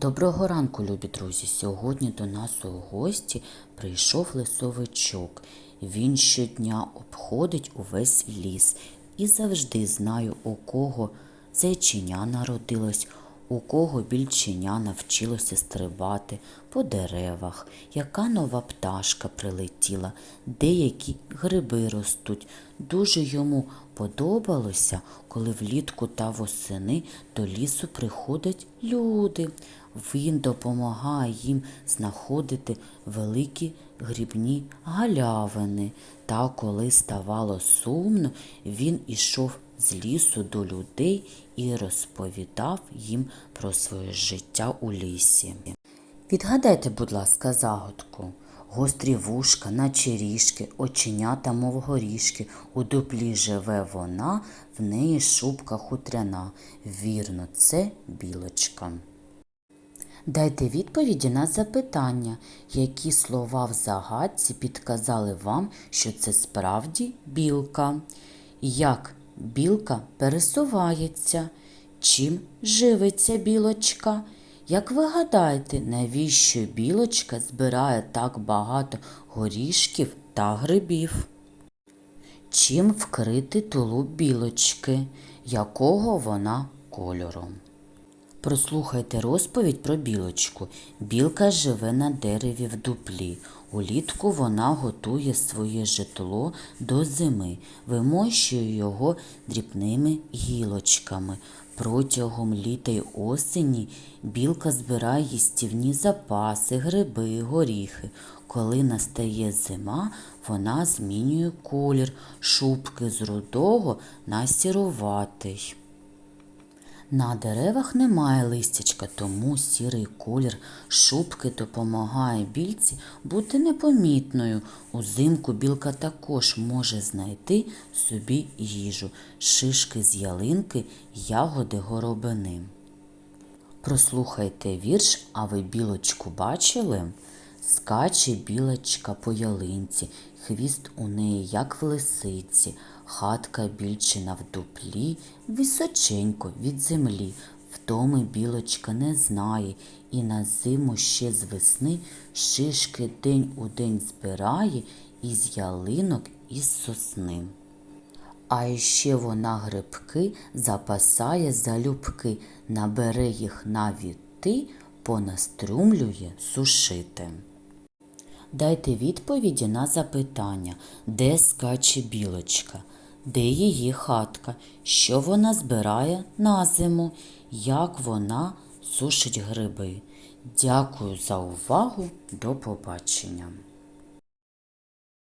Доброго ранку, любі друзі! Сьогодні до нас у гості прийшов лисовичок. Він щодня обходить увесь ліс і завжди знаю, у кого зайчиня народилось, у кого більченя навчилося стрибати по деревах, яка нова пташка прилетіла, деякі гриби ростуть. Дуже йому подобалося, коли влітку та восени до лісу приходять люди. Він допомагає їм знаходити великі грібні галявини. Та коли ставало сумно, він ішов з лісу до людей і розповідав їм про своє життя у лісі. Відгадайте, будь ласка, загадку. Гострі вушка, наче ріжки, оченята, мов горішки. У дуплі живе вона, в неї шубка хутряна. Вірно, це білочка. Дайте відповіді на запитання, які слова в загадці підказали вам, що це справді білка. Як білка пересувається? Чим живиться білочка? Як ви гадаєте, навіщо білочка збирає так багато горішків та грибів? Чим вкрити тулуб білочки? Якого вона кольору? Прослухайте розповідь про білочку. Білка живе на дереві в дуплі. Улітку вона готує своє житло до зими, вимощує його дрібними гілочками. Протягом літа й осені білка збирає їстівні запаси, гриби, горіхи. Коли настає зима, вона змінює колір шубки з рудого на сіруватий. На деревах немає листячка, тому сірий колір шубки допомагає білці бути непомітною. Узимку білка також може знайти собі їжу, шишки з ялинки, ягоди горобини. Прослухайте вірш, а ви білочку бачили? Скаче білочка по ялинці, хвіст у неї, як в лисиці, хатка більчина в дуплі, височенько від землі. Втоми білочка не знає, і на зиму ще з весни шишки день у день збирає із ялинок із сосни. А іще вона грибки запасає залюбки, набере їх на віти, понаструмлює сушити. Дайте відповіді на запитання, де скаче білочка, де її хатка, що вона збирає на зиму, як вона сушить гриби. Дякую за увагу. До побачення.